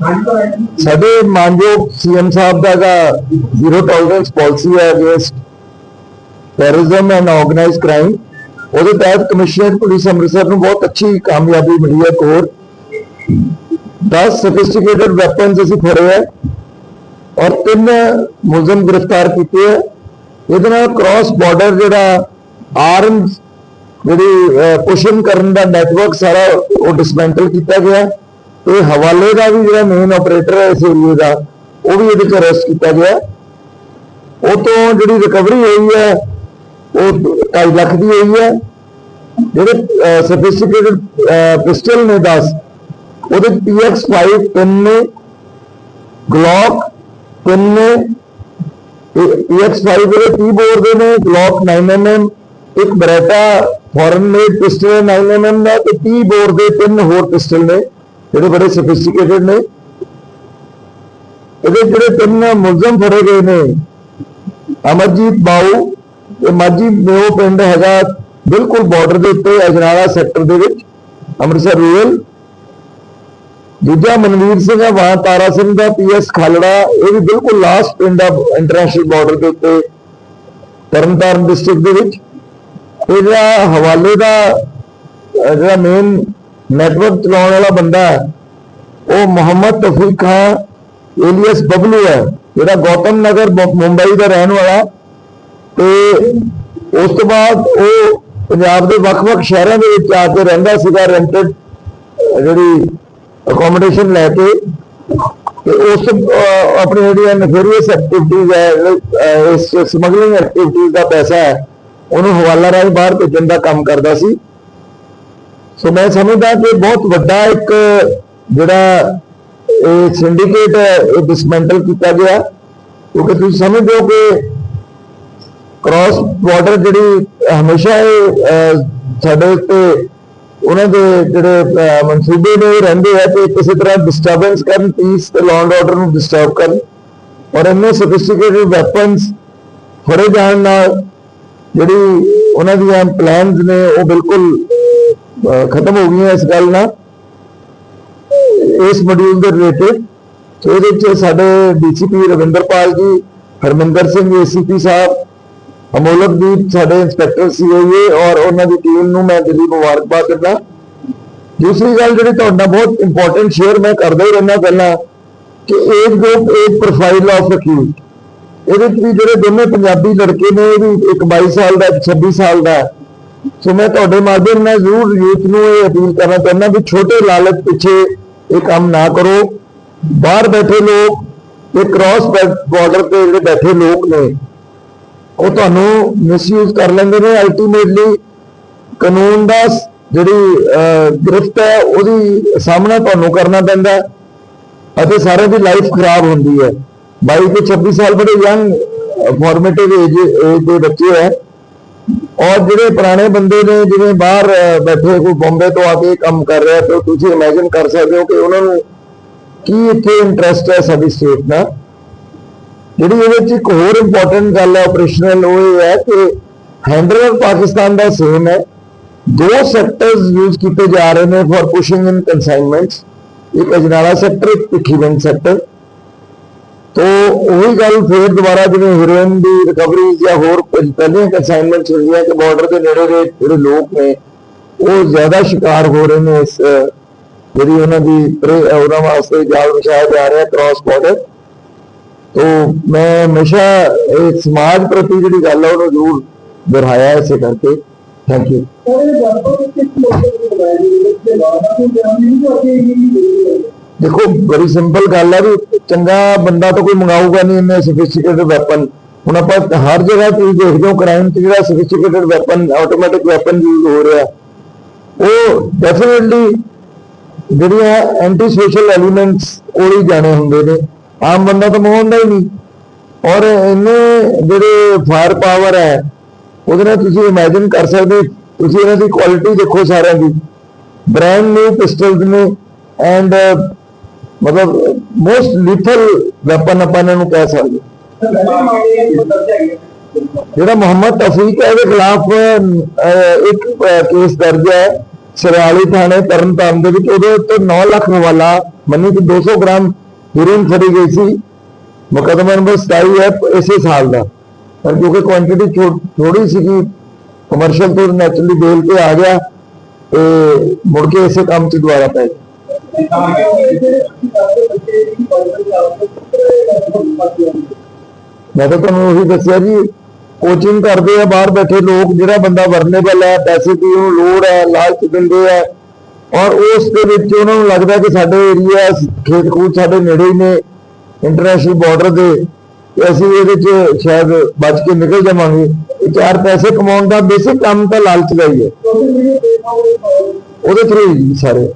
ਸਾਡੇ ਮਾਨਯੋਗ ਸੀਐਮ ਸਾਹਿਬ ਦਾ ਦਾ ਜ਼ੀਰੋ ਟੋਲਰੈਂਸ ਪਾਲਿਸੀ ਹੈ against terrorism and organised crime ਉਹਦੇ ਤਹਿਤ ਕਮਿਸ਼ਨਰ ਪੁਲਿਸ ਅੰਮ੍ਰਿਤਸਰ ਨੂੰ ਬਹੁਤ ਅੱਛੀ ਕਾਮਯਾਬੀ ਮਿਲੀ ਹੈ ਕੋਰ। 10 ਸੋਫਿਸਟੀਕੇਟਡ ਵੈਪਨਸ ਅਸੀਂ ਫੜੇ ਹੈ ਔਰ ਤਿੰਨ ਮੁਲਜ਼ਮ ਗ੍ਰਿਫਤਾਰ ਕੀਤੇ ਹੈ। ਇਹਦੇ ਨਾਲ ਕ੍ਰਾਸ ਬਾਰਡਰ ਜਿਹੜਾ ਆਰਮਸ ਜਿਹੜੀ ਪੁਸ਼ਨ ਕਰਨ ਦਾ ਨੈਟਵਰਕ ਸਾਰਾ ਉਹ ਡਿਸਮੈਂਟਲ ਕੀਤਾ ਗਿਆ ਤੇ ਹਵਾਲੇ ਦਾ ਵੀ ਜਿਹੜਾ ਮੇਨ ਆਪਰੇਟਰ ਹੈ ਇਸ ਏਰੀਏ ਦਾ, ਉਹ ਵੀ ਇਹਦੇ ਚ ਅਰੈਸਟ ਕੀਤਾ ਗਿਆ। ਉਹ ਤੋਂ ਜਿਹੜੀ ਰਿਕਵਰੀ ਹੋਈ ਹੈ, ਉਹ 2.5 ਲੱਖ ਦੀ ਹੋਈ ਹੈ। ਜਿਹੜੇ ਸੋਫਿਸਟੀਕੇਟਡ ਪਿਸਟਲ ਨੇ 10 ਉਹਦੇ PX5 ਤਿੰਨ ਨੇ ਗਲੌਕ ਤਿੰਨ ਨੇ PX5 ਦੇ 30 ਬੋਰ ਦੇ ਨੇ ਗਲੌਕ 9mm ਇੱਕ Beretta foreign made pistol 9mm ਦਾ, ਤੇ 30 ਬੋਰ ਦੇ ਤਿੰਨ ਹੋਰ ਪਿਸਟਲ ਨੇ। ਜਿਹੜੇ ਬੜੇ ਸੋਫਿਸਟੀਕੇਟਡ ਨੇ। ਇਹਦੇ ਜਿਹੜੇ ਤਿੰਨ ਮੁਲਜ਼ਮ ਫੜੇ ਗਏ ਨੇ, ਅਮਰਜੀਤ ਬਾਊ ਇਹ ਮਾਜੀ ਮੇਓ ਪਿੰਡ ਹੈਗਾ ਬਿਲਕੁਲ ਬਾਰਡਰ ਦੇ ਉੱਤੇ, ਅਜਨਾਲਾ ਸੈਕਟਰ ਦੇ ਵਿੱਚ, ਅੰਮ੍ਰਿਤਸਰ ਰੂਰਲ ਦੂਜਾ ਮਨਵੀਰ ਸਿੰਘ ਹੈ ਵਾਂ ਤਾਰਾ ਸਿੰਘ ਦਾ ਪੀਐਸ ਖਾਲੜਾ, ਇਹ ਵੀ ਬਿਲਕੁਲ ਲਾਸਟ ਪਿੰਡ ਆ ਇੰਟਰਨੈਸ਼ਨਲ ਬਾਰਡਰ ਦੇ ਉੱਤੇ, ਤਰਨਤਾਰਨ ਡਿਸਟ੍ਰਿਕਟ ਦੇ ਵਿੱਚ। ਇਹ ਜਿਹੜਾ ਹਵਾਲੇ ਦਾ ਜਿਹੜਾ ਮੇਨ ਨੈਟਵਰਕ ਚਲਾਉਣ ਵਾਲਾ ਬੰਦਾ ਉਹ ਮੁਹੰਮਦ ਤਫੀਕ ਖਾਨ ਏਲੀਅਸ ਬਬਲੂ ਹੈ। ਜਿਹੜਾ ਗੌਤਮ ਨਗਰ ਬ- ਮੁੰਬਈ ਦਾ ਰਹਿਣ ਵਾਲਾ। ਤੇ ਉਸ ਤੋਂ ਬਾਅਦ ਉਹ ਪੰਜਾਬ ਦੇ ਵੱਖ-ਵੱਖ ਸ਼ਹਿਰਾਂ ਦੇ ਵਿੱਚ ਆ ਕੇ ਰਹਿੰਦਾ ਸੀਗਾ ਰੈਂਟਡ ਜਿਹੜੀ ਅਕੋਮੋਡੇਸ਼ਨ ਲੈ ਕੇ। ਤੇ ਉਸ ਆਪਣੀ ਜਿਹੜੀਆਂ ਨਫੇਰੀਅਸ ਐਕਟੀਵਿਟੀਜ਼ ਹੈ ਇਸ ਸਮਗਲਿੰਗ ਐਕਟੀਵਿਟੀਜ਼ ਦਾ ਪੈਸਾ ਹੈ, ਉਹਨੂੰ ਹਵਾਲਾ ਰਾਹੀਂ ਬਾਹਰ ਭੇਜਣ ਦਾ ਕੰਮ ਕਰਦਾ ਸੀ। ਸੋ ਮੈਂ ਸਮਝਦਾ ਕਿ ਬਹੁਤ ਵੱਡਾ ਇੱਕ ਜਿਹੜਾ ਇਹ ਸਿੰਡੀਕੇਟ ਹੈ, ਇਹ ਡਿਸਮੈਂਟਲ ਕੀਤਾ ਗਿਆ। ਕਿਉਂਕਿ ਤੁਸੀਂ ਸਮਝਦੇ ਹੋ ਕਿ ਕ੍ਰਾਸ ਬਾਰਡਰ ਜਿਹੜੀ ਹਮੇਸ਼ਾ ਇਹ ਸਾਡੇ ਉੱਤੇ ਉਹਨਾਂ ਦੇ ਜਿਹੜੇ ਮਨਸੂਬੇ ਨੇ ਉਹ ਰਹਿੰਦੇ ਆ ਕਿ ਕਿਸੇ ਤਰ੍ਹਾਂ ਡਿਸਟਰਬੈਂਸ ਕਰਨ ਪੀਸ ਤੇ ਲਾਅ ਐਂਡ ਆਰਡਰ ਨੂੰ ਡਿਸਟਰਬ ਕਰਨ। ਔਰ ਇੰਨੇ ਸੋਫਿਸਟੀਕੇਟਡ ਵੈਪਨਸ ਫੜੇ ਜਾਣ ਨਾਲ ਜਿਹੜੀ ਉਹਨਾਂ ਦੀਆਂ ਪਲਾਨਸ ਨੇ, ਉਹ ਬਿਲਕੁਲ ਖਤਮ ਹੋ ਗਈਆਂ ਇਸ ਗੱਲ ਨਾਲ। ਇਸ ਮੋਡਿਊਲ ਦੇ ਰਿਲੇਟਡ ਸੋ ਇਹਦੇ ਵਿੱਚ ਸਾਡੇ ਡੀਸੀਪੀ ਰਵਿੰਦਰਪਾਲ ਜੀ, ਹਰਮਿੰਦਰ ਸਿੰਘ ਏਸੀਪੀ ਸਾਹਿਬ, ਅਮੋਲਕਦੀਪ ਸਾਡੇ ਇੰਸਪੈਕਟਰ ਸੀਆਈਏ ਔਰ ਉਹਨਾਂ ਦੀ ਟੀਮ ਨੂੰ ਮੈਂ ਦਿਲੀ ਮੁਬਾਰਕਬਾਦ ਦਿੰਦਾ। ਦੂਸਰੀ ਗੱਲ ਜਿਹੜੀ ਤੁਹਾਡਾ ਬਹੁਤ ਇੰਪੋਰਟੈਂਟ ਸ਼ੇਅਰ ਮੈਂ ਕਰਦਾ ਹੀ ਰਹਿਣਾ ਪਹਿਲਾਂ, ਕਿ age group age profile of accused ਇਹਦੇ ਵਿੱਚ ਵੀ ਜਿਹੜੇ ਦੋਨੇ ਪੰਜਾਬੀ ਲੜਕੇ ਨੇ, ਇਹ ਵੀ ਇੱਕ 22 ਸਾਲ ਦਾ, ਇੱਕ 26 ਸਾਲ ਦਾ। ਸੋ ਮੈਂ ਤੁਹਾਡੇ ਮਾਧਿਅਮ ਨਾਲ ਜ਼ਰੂਰ ਯੂਥ ਨੂੰ ਇਹ ਅਪੀਲ ਕਰਨਾ ਚਾਹੁੰਦਾ ਵੀ ਛੋਟੇ ਲਾਲਚ ਪਿੱਛੇ ਇਹ ਕੰਮ ਨਾ ਕਰੋ। ਬਾਹਰ ਬੈਠੇ ਲੋਕ, ਇਹ ਕ੍ਰਾਸ ਬਾਰਡਰ ਤੇ ਜਿਹੜੇ ਬੈਠੇ ਲੋਕ ਨੇ, ਉਹ ਤੁਹਾਨੂੰ ਮਿਸਯੂਜ਼ ਕਰ ਲੈਂਦੇ ਨੇ। ਅਲਟੀਮੇਟਲੀ ਕਾਨੂੰਨ ਦਾ ਜਿਹੜੀ ਗ੍ਰਿਫਤ ਹੈ, ਉਹਦੀ ਸਾਹਮਣਾ ਤੁਹਾਨੂੰ ਕਰਨਾ ਪੈਂਦਾ ਅਤੇ ਸਾਰਿਆਂ ਦੀ ਲਾਈਫ ਖਰਾਬ ਹੁੰਦੀ ਹੈ। 22 ਤੋਂ 26 ਸਾਲ ਬੜੇ ਯੰਗ ਫਾਰਮੇਟਿਵ ਏਜ ਏਜ ਦੇ ਬੱਚੇ ਹੈ। ਔਰ ਜਿਹੜੇ ਪੁਰਾਣੇ ਬੰਦੇ ਨੇ, ਜਿਵੇਂ ਬਾਹਰ ਬੈਠੇ ਕੋਈ ਬੰਬੇ ਤੋਂ ਆ ਕੇ ਕੰਮ ਕਰ ਰਿਹਾ, ਤੇ ਤੁਸੀਂ ਇਮੇਜਿਨ ਕਰ ਸਕਦੇ ਹੋ ਕਿ ਉਹਨਾਂ ਨੂੰ ਕੀ ਇੱਥੇ ਇੰਟਰਸਟ ਹੈ ਸਾਡੀ ਸਟੇਟ ਦਾ? ਜਿਹੜੀ ਇਹਦੇ ਵਿੱਚ ਇੱਕ ਹੋਰ ਇੰਪੋਰਟੈਂਟ ਗੱਲ ਹੈ ਆਪਰੇਸ਼ਨਲ ਉਹ ਇਹ ਹੈ ਕਿ ਹੈਂਡਲਰ ਪਾਕਿਸਤਾਨ ਦਾ ਸੇਮ ਹੈ। ਦੋ ਸੈਕਟਰਸ ਯੂਜ਼ ਕੀਤੇ ਜਾ ਰਹੇ ਨੇ ਫॉर ਪੁਸ਼ਿੰਗ ਇਨ ਕਨਸਾਈਨਮੈਂਟਸ ਇੱਕ ਅਜਨਾਲਾ ਸੈਕਟਰ ਇੱਕ ਭਿੱਖੀਵਿੰਡ ਸੈਕਟਰ ਤੋ ਉਹੀ ਗੱਲ ਫੇਰ ਦੁਬਾਰਾ ਜਿਵੇਂ ਹੀਰੋਇਨ ਦੀ ਰਿਕਵਰੀ ਜਾਂ ਹੋਰ ਪਹਿ- ਪਹਿਲੀਆਂ ਹੁੰਦੀਆਂ ਕਿ ਬਾਰਡਰ ਦੇ ਨੇੜੇ ਦੇ ਜਿਹੜੇ ਲੋਕ ਨੇ, ਉਹ ਜ਼ਿਆਦਾ ਸ਼ਿਕਾਰ ਹੋ ਰਹੇ ਨੇ ਇਸ, ਜਿਹੜੀ ਉਹਨਾਂ ਦੀ ਉਹਨਾਂ ਵਾਸਤੇ ਜਾਲ ਵਿਛਾਇਆ ਜਾ ਰਿਹਾ ਕ੍ਰਾਸ ਬਾਰਡਰ ਤੋ ਮੈਂ ਹਮੇਸ਼ਾ ਇਹ ਸਮਾਜ ਪ੍ਰਤੀ ਜਿਹੜੀ ਗੱਲ ਹੈ ਉਹਨੂੰ ਜ਼ਰੂਰ ਦੁਹਰਾਇਆ ਇਸੇ ਕਰਕੇ। ਥੈਂਕ ਯੂ ਦੇਖੋ, ਬੜੀ ਸਿੰਪਲ ਗੱਲ ਹੈ ਵੀ ਚੰਗਾ ਬੰਦਾ ਤਾਂ ਕੋਈ ਮੰਗਾਊਗਾ ਨਹੀਂ ਇੰਨੇ ਸੋਫਿਸਟੀਕੇਟਡ ਵੈਪਨ ਹੁਣ ਆਪਾਂ ਹਰ ਜਗ੍ਹਾ ਤੁਸੀਂ ਦੇਖਦੇ ਹੋ ਕ੍ਰਾਈਮ 'ਚ ਜਿਹੜਾ sophisticated weapon automatic weapon use ਹੋ ਰਿਹਾ, ਉਹ ਡੈਫੀਨਿਟਲੀ ਜਿਹੜੀਆਂ ਐਂਟੀ ਸੋਸ਼ਲ ਐਲੀਮੈਂਟਸ ਕੋਲ ਹੀ ਜਾਣੇ ਹੁੰਦੇ ਨੇ। ਆਮ ਬੰਦਾ ਤਾਂ ਮੰਗਾਉਂਦਾ ਹੀ ਨਹੀਂ। ਔਰ ਇਹਨੇ ਜਿਹੜੇ ਫਾਇਰ ਪਾਵਰ ਹੈ, ਉਹਦੇ ਨਾਲ ਤੁਸੀਂ ਇਮੇਜਿਨ ਕਰ ਸਕਦੇ, ਤੁਸੀਂ ਇਹਨਾਂ ਦੀ ਕੁਆਲਿਟੀ ਦੇਖੋ ਸਾਰਿਆਂ ਦੀ। ਬ੍ਰਾਂਡ ਨਿਊ ਪਿਸਟਲਸ ਨੇ ਐਂਡ ਮਤਲਬ ਮੋਸਟ ਲਿਥਲ ਵੈਪਨ ਆਪਾਂ ਇਹਨਾਂ ਨੂੰ ਕਹਿ ਸਕਦੇ ਜਿਹੜਾ ਮੁਹੰਮਦ ਤਫੀਕ ਹੈ ਇਹਦੇ ਖਿਲਾਫ ਇੱਕ ਕੇਸ ਦਰਜ ਹੈ ਸਰਿਆਲੀ ਥਾਣੇ ਤਰਨਤਾਰਨ ਦੇ ਵਿੱਚ। ਉਹਦੇ ਉੱਤੇ 9 ਲੱਖ ਹਵਾਲਾ ਮੰਨੀ ਕਿ 200 ਗ੍ਰਾਮ ਹੀਰੋਇਨ ਫੜੀ ਗਈ ਸੀ। ਮੁਕੱਦਮਾ ਨੰਬਰ 27 ਹੈ ਇਸੇ ਸਾਲ ਦਾ। ਪਰ ਕਿਉਂਕਿ ਕੁਆਂਟੀਟੀ ਥੋੜੀ ਸੀਗੀ ਕਮਰਸ਼ੀਅਲ ਤੋਂ ਨੈਚੁਰਲੀ ਬੇਲ ਤੇ ਆ ਗਿਆ, ਤੇ ਮੁੜ ਕੇ ਇਸੇ ਕੰਮ 'ਚ ਦੁਬਾਰਾ ਪੈ ਗਿਆ। ਮੈਂ ਤਾਂ ਤੁਹਾਨੂੰ ਉਹੀ ਦੱਸਿਆ ਜੀ ਕੋਚਿੰਗ ਕਰਦੇ ਆ, ਬਾਹਰ ਬੈਠੇ ਲੋਕ, ਜਿਹੜਾ ਬੰਦਾ ਵਰਨੇਬਲ ਹੈ, ਪੈਸੇ ਦੀ ਉਹਨੂੰ ਲੋੜ ਹੈ, ਲਾਲਚ ਦਿੰਦੇ ਆ, ਔਰ ਉਸ ਦੇ ਵਿੱਚ ਉਹਨਾਂ ਨੂੰ ਲੱਗਦਾ ਕਿ ਸਾਡੇ ਏਰੀਆ ਖੇਤ ਖੂਤ ਸਾਡੇ ਨੇੜੇ ਹੀ ਨੇ ਇੰਟਰਨੈਸ਼ਨਲ ਬਾਰਡਰ ਦੇ ਅਸੀਂ ਇਹਦੇ 'ਚ ਸ਼ਾਇਦ ਬਚ ਕੇ ਨਿਕਲ ਜਾਵਾਂਗੇ। ਚਾਰ ਪੈਸੇ ਕਮਾਉਣ ਦਾ ਬੇਸਿਕ ਕੰਮ ਤਾਂ ਲਾਲਚ ਦਾ ਹੀ ਹੈ। ਉਹਦੇ ਥਰੂ ਹੀ ਸਾਰੇ।